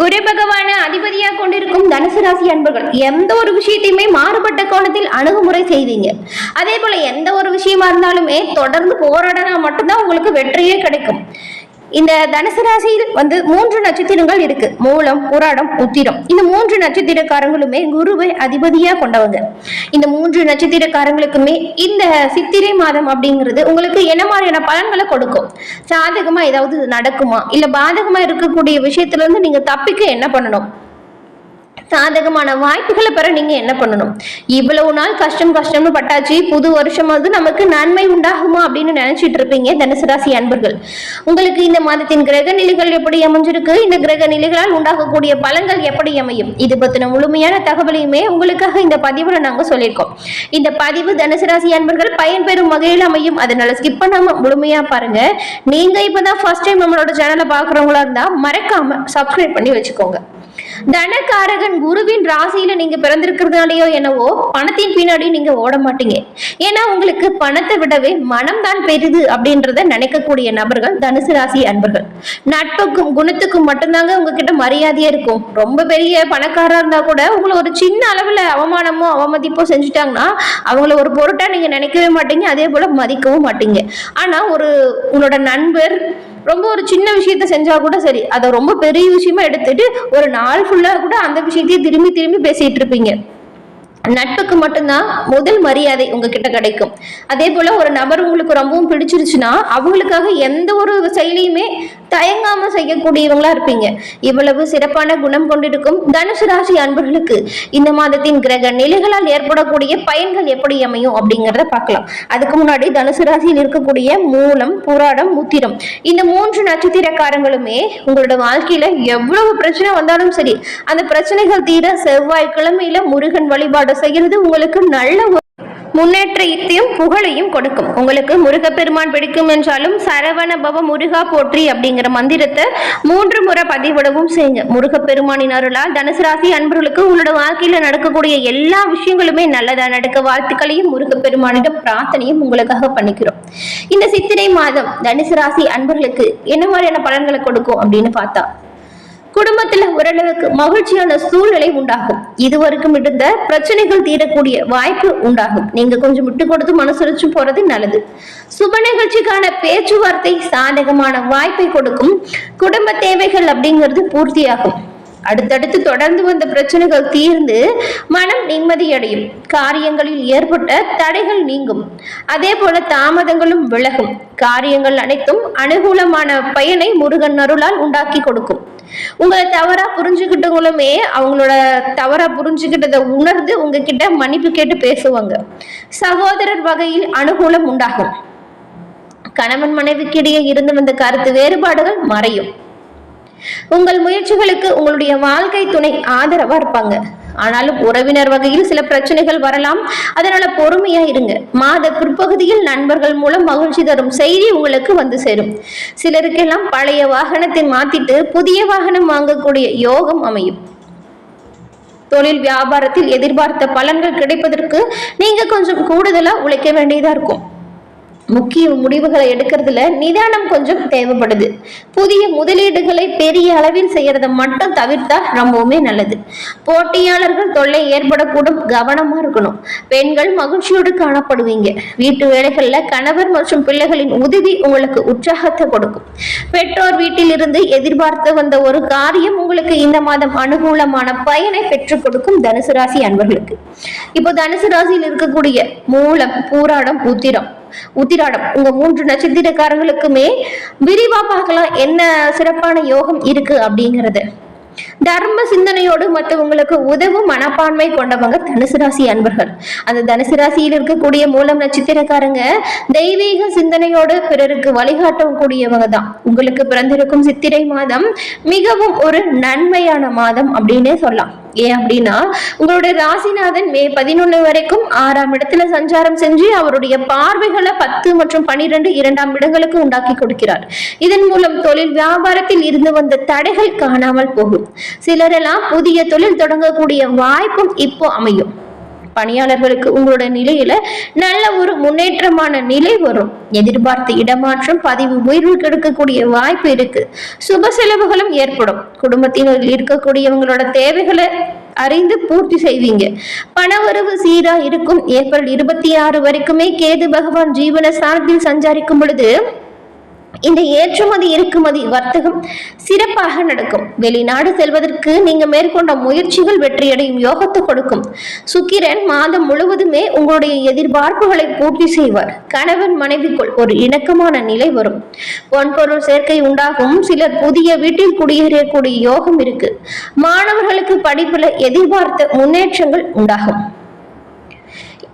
குரு பகவான அதிபதியாக கொண்டிருக்கும் தனுசு ராசி அன்பர்கள் எந்த ஒரு விஷயத்தையுமே மாறுபட்ட கோணத்தில் அணுகுமுறை செய்வீங்க அதே போல எந்த ஒரு விஷயமா இருந்தாலுமே தொடர்ந்து போராடினா மட்டும்தான் உங்களுக்கு வெற்றியே கிடைக்கும். இந்த தனுசு ராசியில் வந்து மூன்று நட்சத்திரங்கள் இருக்கு. மூலம் புராடம் உத்திரம். இந்த மூன்று நட்சத்திரக்காரங்களுமே குருவை அதிபதியா கொண்டவங்க. இந்த மூன்று நட்சத்திரக்காரங்களுக்குமே இந்த சித்திரை மாதம் அப்படிங்கிறது உங்களுக்கு என்ன மாதிரியான பலன்களை கொடுக்கும்? சாதகமா ஏதாவது நடக்குமா? இல்ல பாதகமா இருக்கக்கூடிய விஷயத்துல இருந்து நீங்க தப்பிக்க என்ன பண்ணணும்? சாதகமான வாய்ப்புகளை பெற நீங்க என்ன பண்ணணும்? இவ்வளவு நாள் கஷ்டம் கஷ்டம்னு பட்டாச்சு புது வருஷம் வந்து நமக்கு நன்மை உண்டாகுமா அப்படின்னு நினைச்சிட்டு இருப்பீங்க தனுசு ராசி அன்பர்கள். உங்களுக்கு இந்த மாதத்தின் கிரக நிலைகள் எப்படி அமைஞ்சிருக்கு? இந்த கிரக நிலைகளால் உண்டாகக்கூடிய பலன்கள் எப்படி அமையும்? இது பத்தின முழுமையான தகவலையுமே உங்களுக்காக இந்த பதிவுல நாங்க சொல்லியிருக்கோம். இந்த பதிவு தனுசு ராசி அன்பர்கள் பயன்பெறும் வகையில் அமையும். அதனால ஸ்கிப் பண்ணாம முழுமையா பாருங்க. நீங்க இப்பதான் ஃபர்ஸ்ட் டைம் நம்மளோட சேனலை பாக்குறவங்களா இருந்தா மறக்காம சப்ஸ்கிரைப் பண்ணி வச்சுக்கோங்க. தனக்காரகன் குருவின் ராசியில நீங்க பிறந்திருக்கிறதுனாலயோ என்னவோ பணத்தின் பின்னாடி நீங்க ஓட மாட்டீங்க. ஏன்னா உங்களுக்கு பணத்தை விடவே மனம் தான் பெரிது அப்படின்றத நினைக்கக்கூடிய நபர்கள் தனுசு ராசி அன்பர்கள். நட்புக்கும் குணத்துக்கும் மட்டும்தாங்க உங்ககிட்ட மரியாதையே இருக்கும். ரொம்ப பெரிய பணக்காரா இருந்தா கூட உங்களை ஒரு சின்ன அளவுல அவமானமோ அவமதிப்போ செஞ்சுட்டாங்கன்னா அவங்கள ஒரு பொருட்டா நீங்க நினைக்கவே மாட்டீங்க. அதே போல மதிக்கவும் மாட்டீங்க. ஆனா ஒரு உங்களோட நண்பர் ரொம்ப ஒரு சின்ன விஷயத்த செஞ்சா கூட சரி. அதை ரொம்ப பெரிய விஷயமா எடுத்துட்டு ஒரு நாள் ஃபுல்லா கூட அந்த விஷயத்தையே திரும்பி திரும்பி பேசிட்டு இருப்பீங்க. நட்புக்கு மட்டும்தான் முதல் மரியாதை உங்ககிட்ட கிடைக்கும். அதே போல ஒரு நபர் உங்களுக்கு ரொம்பவும் பிடிச்சிருச்சுன்னா அவங்களுக்காக எந்த ஒரு செயலியுமே தயங்காம செய்யக்கூடியவங்களா இருப்பீங்க. இவ்வளவு சிறப்பான குணம் கொண்டிருக்கும் தனுசு ராசி அன்பர்களுக்கு இந்த மாதத்தின் கிரக நிலைகளால் ஏற்படக்கூடிய பயன்கள் எப்படி அமையும் அப்படிங்கிறத பார்க்கலாம். அதுக்கு முன்னாடி தனுசு ராசியில் இருக்கக்கூடிய மூலம் புராடம் முத்திரம் இந்த மூன்று நட்சத்திரக்காரங்களுமே உங்களோட வாழ்க்கையில எவ்வளவு பிரச்சனை வந்தாலும் சரி அந்த பிரச்சனைகள் தீர செவ்வாய் கிழமையில முருகன் வழிபாடு செய்யறது உங்களுக்கு நல்ல முன்னேற்றத்தையும் புகழையும் கொடுக்கும். உங்களுக்கு முருகப்பெருமான் பிடிக்கும் என்றாலும் சரவண பவ முருகா போற்றி அப்படிங்கிற மந்திரத்தை மூன்று முறை பதிவிடவும் செய்யுங்க. முருகப்பெருமானின் அருளால் தனுசு ராசி அன்பர்களுக்கு உங்களோட வாழ்க்கையில நடக்கக்கூடிய எல்லா விஷயங்களுமே நல்லதா? நடக்க வாழ்த்துக்களையும் முருகப்பெருமானிடம் பிரார்த்தனையும் உங்களுக்காக பண்ணிக்கிறோம். இந்த சித்திரை மாதம் தனுசு ராசி அன்பர்களுக்கு என்ன மாதிரியான பலன்களை கொடுக்கும் அப்படின்னு பார்த்தா குடும்பத்துல ஓரளவுக்கு மகிழ்ச்சியான சூழ்நிலை உண்டாகும். இதுவரைக்கும் இருந்த பிரச்சனைகள் தீரக்கூடிய வாய்ப்பு உண்டாகும். நீங்க கொஞ்சம் விட்டு கொடுத்து மனசுரிச்சு போறது நல்லது. சுப நிகழ்ச்சிக்கான பேச்சுவார்த்தை சாதகமான வாய்ப்பை கொடுக்கும். குடும்ப தேவைகள் அப்படிங்கிறது பூர்த்தியாகும். அடுத்தடுத்து தொடர்ந்து வந்த பிரச்சனைகள் தீர்ந்து மனம் நிம்மதியடையும். காரியங்களில் ஏற்பட்ட தடைகள் நீங்கும். அதே போல தாமதங்களும் விலகும். காரியங்கள் அனைத்தும் அனுகூலமான பயனை முருகன் அருளால் உண்டாக்கி கொடுக்கும். உங்களை தவறா புரிஞ்சுக்கிட்டவங்களுமே அவங்களோட தவறா புரிஞ்சுக்கிட்டதை உணர்ந்து உங்ககிட்ட மன்னிப்பு கேட்டு பேசுவாங்க. சகோதரர் வகையில் அனுகூலம் உண்டாகும். கணவன் மனைவிக்கிடையே இருந்து வந்த கருத்து வேறுபாடுகள் மறையும். உங்கள் முயற்சிகளுக்கு உங்களுடைய வாழ்க்கை துணை ஆதரவா இருப்பாங்க. ஆனாலும் உறவினர் வகையில் சில பிரச்சனைகள் வரலாம். அதனால பொறுமையா இருங்க. மாத பிற்பகுதியில் நண்பர்கள் மூலம் மகிழ்ச்சி தரும் செய்தி உங்களுக்கு வந்து சேரும். சிலருக்கெல்லாம் பழைய வாகனத்தை மாத்திட்டு புதிய வாகனம் வாங்கக்கூடிய யோகம் அமையும். தொழில் வியாபாரத்தில் எதிர்பார்த்த பலன்கள் கிடைப்பதற்கு நீங்க கொஞ்சம் கூடுதலா உழைக்க வேண்டியதா இருக்கும். முக்கிய முடிவுகளை எடுக்கிறதுல நிதானம் கொஞ்சம் தேவைப்படுது. புதிய முதலீடுகளை பெரிய அளவில் செய்யறத மட்டும் தவிர்த்தா ரொம்பவுமே நல்லது. போட்டியாளர்கள் தொல்லை ஏற்படக்கூடும் கவனமா இருக்கணும். பெண்கள் மகிழ்ச்சியோடு காணப்படுவீங்க. வீட்டு வேலைகள்ல கணவர் மற்றும் பிள்ளைகளின் உதவி உங்களுக்கு உற்சாகத்தை கொடுக்கும். பெற்றோர் வீட்டிலிருந்து எதிர்பார்த்து வந்த ஒரு காரியம் உங்களுக்கு இந்த மாதம் அனுகூலமான பயனை பெற்றுக் கொடுக்கும் தனுசு ராசி அன்பர்களுக்கு. இப்போ தனுசு ராசியில் இருக்கக்கூடிய மூலம் பூராடம் உத்திரம். உத்திராடம். உங்க மூன்று நட்சத்திரக்காரங்களுக்குமே விரிவா பார்க்கலாம் என்ன சிறப்பான யோகம் இருக்கு அப்படிங்கறது. தர்ம சிந்தனையோடு மற்றவங்களுக்கு உதவும் மனப்பான்மை கொண்டவங்க தனுசு ராசி அன்பர்கள். அந்த தனுசு ராசியில் இருக்கக்கூடிய மூலம் நட்சத்திரக்காரங்க தெய்வீக சிந்தனையோடு பிறருக்கு வழிகாட்டும் கூடியவங்க தான். உங்களுக்கு பிறந்திருக்கும் சித்திரை மாதம் மிகவும் ஒரு நன்மையான மாதம் அப்படின்னே சொல்லலாம். ஏன் அப்படின்னா உங்களுடைய ராசிநாதன் மே பதினொன்னு வரைக்கும் ஆறாம் இடத்துல சஞ்சாரம் செஞ்சு அவருடைய பார்வைகளை பத்து மற்றும் பனிரெண்டு இரண்டாம் இடங்களுக்கு உண்டாக்கி கொடுக்கிறார். இதன் மூலம் தொழில் வியாபாரத்தில் இருந்து வந்த தடைகள் காணாமல் போகும். சிலரெல்லாம் புதிய தொழில் தொடங்கக்கூடிய வாய்ப்பும் இப்போ அமையும். பணியாளர்களுக்கு உங்களோட நிலையில நல்ல ஒரு முன்னேற்றமான நிலை வரும். எதிர்பார்த்த இடமாற்றம் பதிவு உயர்வு கெடுக்கக்கூடிய வாய்ப்பு இருக்கு. சுப செலவுகளும் ஏற்படும். குடும்பத்தினர் இருக்கக்கூடியவங்களோட தேவைகளை அறிந்து பூர்த்தி செய்வீங்க. பணவரவு சீரா இருக்கும். ஏப்ரல் இருபத்தி ஆறு வரைக்குமே கேது பகவான் ஜீவன சார்பில் சஞ்சாரிக்கும் பொழுது இந்த ஏற்றுமதி இறக்குமதி வர்த்தகம் சிறப்பாக நடக்கும். வெளிநாடு செல்வதற்கு நீங்க மேற்கொண்ட முயற்சிகள் வெற்றியடையும் யோகத்தை கொடுக்கும். சுக்கிரன் மாதம் முழுவதுமே உங்களுடைய எதிர்பார்ப்புகளை பூர்த்தி செய்வார். கணவன் மனைவிக்குள் ஒரு இணக்கமான நிலை வரும். பொன்பொருள் சேர்க்கை உண்டாகும். சிலர் புதிய வீட்டில் குடியேறக்கூடிய யோகம் இருக்கு. மாணவர்களுக்கு படிப்புல எதிர்பார்த்த முன்னேற்றங்கள் உண்டாகும்.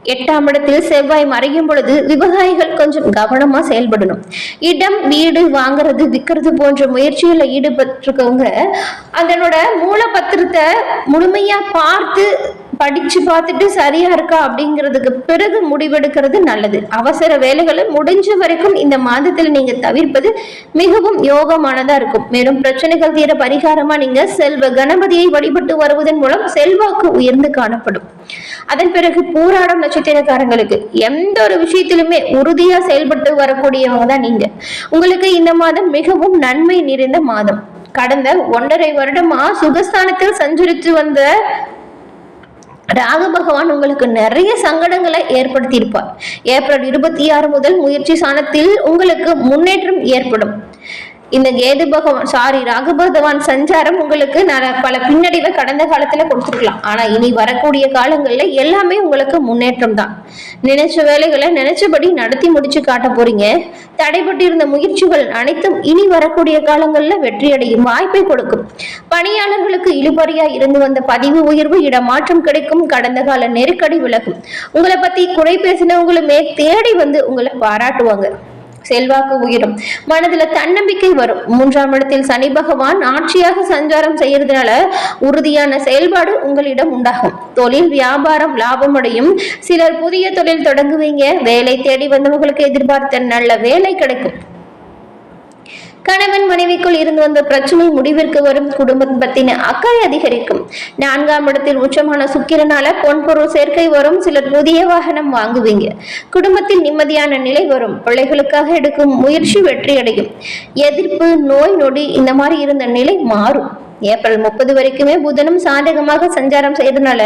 எட்டாம் இடத்தில் செவ்வாய் மறையும் பொழுது விவசாயிகள் கொஞ்சம் கவனமா செயல்படணும். இடம் வீடு வாங்குறது விற்கிறது போன்ற முயற்சியில ஈடுபட்டிருக்கவங்க அதனோட மூலப்பத்திரத்தை முழுமையா பார்த்து படிச்சு பார்த்துட்டு சரியா இருக்கா அப்படிங்கிறதுக்கு பிறகு முடிவெடுக்கிறது நல்லது. அவசர வேலைகளை முடிஞ்ச வரைக்கும் இந்த மாதத்தில் நீங்க தவிர்ப்பது மிகவும் யோகமானதா இருக்கும். மேலும் பிரச்சனைகள் தீர பரிகாரமா நீங்க செல்வ கணபதியை வழிபட்டு வருவதன் மூலம் செல்வாக்கு உயர்ந்து காணப்படும். அதன் பிறகு பூராடம் நட்சத்திரக்காரங்களுக்கு எந்த ஒரு விஷயத்திலுமே உறுதியா செயல்பட்டு வரக்கூடியவங்க தான் நீங்க. உங்களுக்கு இந்த மாதம் மிகவும் நன்மை நிறைந்த மாதம். கடந்த ஒன்றரை வருடமா சுகஸ்தானத்தில் சஞ்சரித்து வந்த ராக பகவான் உங்களுக்கு நிறைய சங்கடங்களை ஏற்படுத்தியிருப்பார். ஏப்ரல் இருபத்தி ஆறு முதல் முயற்சி சாணத்தில் உங்களுக்கு முன்னேற்றம் ஏற்படும். இந்த கேது பகவான் சாரி ராகு பகவான் சஞ்சாரம் உங்களுக்கு ந- பல பின்னடைவை கடந்த காலத்துல கொடுத்துருக்கலாம். ஆனா இனி வரக்கூடிய காலங்கள்ல எல்லாமே உங்களுக்கு முன்னேற்றம் தான். நினைச்ச வேலைகளை நினைச்சபடி நடத்தி முடிச்சு காட்ட போறீங்க. தடைபட்டிருந்த முயற்சிகள் அனைத்தும் இனி வரக்கூடிய காலங்கள்ல வெற்றியடையும் வாய்ப்பை கொடுக்கும். பணியாளர்களுக்கு இழுபறியா இருந்து வந்த பதிவு உயர்வு இடமாற்றம் கிடைக்கும். கடந்த கால நெருக்கடி விலகும். உங்களை பத்தி குறை பேசினவங்களுமே தேடி வந்து உங்களை பாராட்டுவாங்க. செல்வாக்கு உயரும். மனதுல தன்னம்பிக்கை வரும். மூன்றாம் இடத்தில் சனி பகவான் ஆட்சியாக சஞ்சாரம் செய்யறதுனால உறுதியான செயல்பாடு உங்களிடம் உண்டாகும். தொழில் வியாபாரம் லாபம் அடையும். சிலர் புதிய தொழில் தொடங்குவீங்க. வேலை தேடி வந்தவங்களுக்கு எதிர்பார்த்த நல்ல வேலை கிடைக்கும். கணவன் மனைவிக்குள் இருந்து வந்த பிரச்சனை முடிவிற்கு வரும் குடும்பத்தின் அக்கறை அதிகரிக்கும். நான்காம் இடத்தில் உச்சமான சுக்கிரனால பொன்பொருள் சேர்க்கை வரும். சிலர் புதிய வாகனம் வாங்குவீங்க. குடும்பத்தில் நிம்மதியான நிலை வரும். பிள்ளைகளுக்காக எடுக்கும் முயற்சி வெற்றியடையும். எதிர்ப்பு நோய் நொடி இந்த மாதிரி இருந்த நிலை மாறும். ஏப்ரல் முப்பது வரைக்குமே புதனும் சாதகமாக சஞ்சாரம் செய்யறதுனால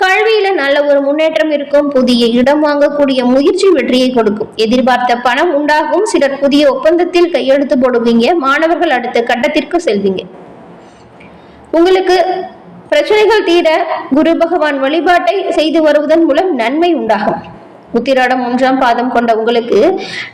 கல்வியில நல்ல ஒரு முன்னேற்றம் இருக்கும். புதிய இடம் வாங்கக்கூடிய முயற்சி வெற்றியை கொடுக்கும். எதிர்பார்த்த பணம் உண்டாகும். சிலர் புதிய ஒப்பந்தத்தில் கையெழுத்து போடுவீங்க. மாணவர்கள் அடுத்த கட்டத்திற்கு செல்வீங்க. உங்களுக்கு பிரச்சனைகள் தீர குரு பகவான் வழிபாட்டை செய்து வருவதன் மூலம் நன்மை உண்டாகும். உத்திராடம் மூன்றாம் பாதம் கொண்ட உங்களுக்கு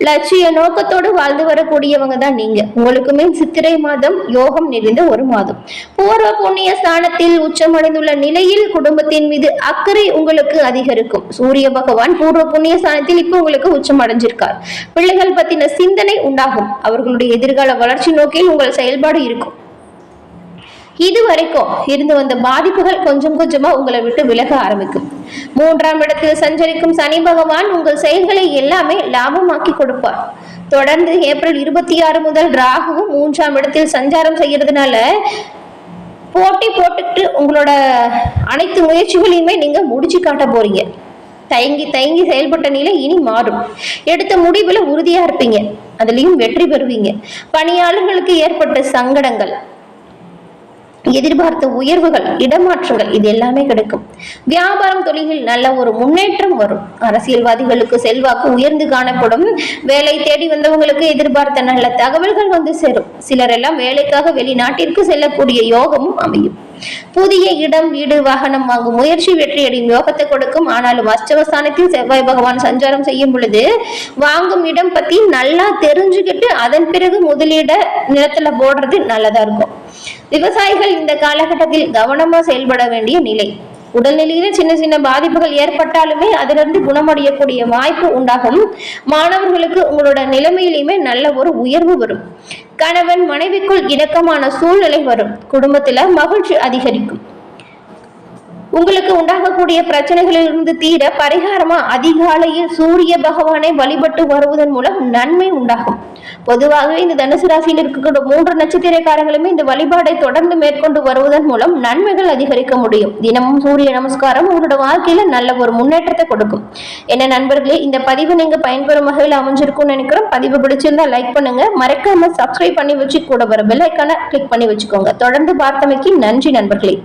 லட்சிய நோக்கத்தோடு வாழ்ந்து வரக்கூடியவங்க தான் நீங்க. உங்களுக்குமே சித்திரை மாதம் யோகம் நிறைந்த ஒரு மாதம். பூர்வ புண்ணிய ஸ்தானத்தில் உச்சமடைந்துள்ள நிலையில் குடும்பத்தின் மீது அக்கறை உங்களுக்கு அதிகரிக்கும். சூரிய பகவான் பூர்வ புண்ணிய ஸ்தானத்தில் இப்போ உங்களுக்கு உச்சம் அடைஞ்சிருக்கார் பிள்ளைகள் பத்தின சிந்தனை உண்டாகும். அவர்களுடைய எதிர்கால வளர்ச்சி நோக்கில் உங்கள் செயல்பாடு இருக்கும். இது வரைக்கும் இருந்து வந்த பாதிப்புகள் கொஞ்சம் கொஞ்சமா உங்களை விட்டு விலக ஆரம்பிக்கும். மூன்றாம் இடத்தில் சஞ்சரிக்கும் சனி பகவான் உங்கள் செயல்களை எல்லாமே லாபமாக்கி கொடுப்பார். தொடர்ந்து ஏப்ரல் இருபத்தி ஆறு முதல் ராகுவும் மூன்றாம் இடத்தில் சஞ்சாரம் செய்யறதுனால போட்டி போட்டுட்டு உங்களோட அனைத்து முயற்சிகளையுமே நீங்க முடிச்சு காட்ட போறீங்க. தயங்கி தயங்கி செயல்பட்ட நிலை இனி மாறும். எடுத்த முடிவுல உறுதியா இருப்பீங்க. அதுலயும் வெற்றி பெறுவீங்க. பணியாளர்களுக்கு ஏற்பட்ட சங்கடங்கள் எதிர்பார்த்த உயர்வுகள் இடமாற்றங்கள் இது எல்லாமே கிடைக்கும். வியாபாரம் தொழிலில் நல்ல ஒரு முன்னேற்றம் வரும். அரசியல்வாதிகளுக்கு செல்வாக்கு உயர்ந்து காணப்படும். வேலை தேடி வந்தவங்களுக்கு எதிர்பார்த்த நல்ல தகவல்கள் வந்து சேரும். சிலர் எல்லாம் வேலைக்காக வெளிநாட்டிற்கு செல்லக்கூடிய யோகமும் அமையும். புதிய இடம் வீடு வாகனம் வாங்கும் முயற்சி வெற்றியடையும் யோகத்தை கொடுக்கும். ஆனாலும் அஷ்டவஸ்தானத்தில் செவ்வாய் பகவான் சஞ்சாரம் செய்யும் பொழுது வாங்கும் இடம் பத்தி நல்லா தெரிஞ்சுக்கிட்டு அதன் பிறகு முதலீட நிலத்துல போடுறது நல்லதா இருக்கும். விவசாயிகள் இந்த காலகட்டத்தில் கவனமா செயல்பட வேண்டிய நிலை. உடல்நிலையில சின்ன சின்ன பாதிப்புகள் ஏற்பட்டாலுமே அதிலிருந்து குணமடையக்கூடிய வாய்ப்பு உண்டாகும். மாணவர்களுக்கு உங்களோட நிலைமையிலுமே நல்ல ஒரு உயர்வு வரும். கணவன் மனைவிக்குள் இணக்கமான சூழ்நிலை வரும். குடும்பத்துல மகிழ்ச்சி அதிகரிக்கும். உங்களுக்கு உண்டாகக்கூடிய பிரச்சனைகளிலிருந்து தீர பரிகாரமா அதிகாலையில் சூரிய பகவானை வழிபட்டு வருவதன் மூலம் நன்மை உண்டாகும். பொதுவாகவே இந்த தனுசு ராசியில் இருக்கக்கூடிய மூன்று நட்சத்திரக்காரங்களுமே இந்த வழிபாடை தொடர்ந்து மேற்கொண்டு வருவதன் மூலம் நன்மைகள் அதிகரிக்க முடியும். தினமும் சூரிய நமஸ்காரம் உங்களோட வாழ்க்கையில நல்ல ஒரு முன்னேற்றத்தை கொடுக்கும். என்ன நண்பர்களே இந்த பதிவு நீங்க பயன்பெறும் வகையில் அமைஞ்சிருக்கும்னு நினைக்கிறோம். பதிவு பிடிச்சிருந்தா லைக் பண்ணுங்க. மறக்காம சப்ஸ்கிரைப் பண்ணி வச்சு கூட வர பெல் ஐக்கான கிளிக் பண்ணி வச்சுக்கோங்க. தொடர்ந்து பார்த்தமைக்கு நன்றி நண்பர்களே.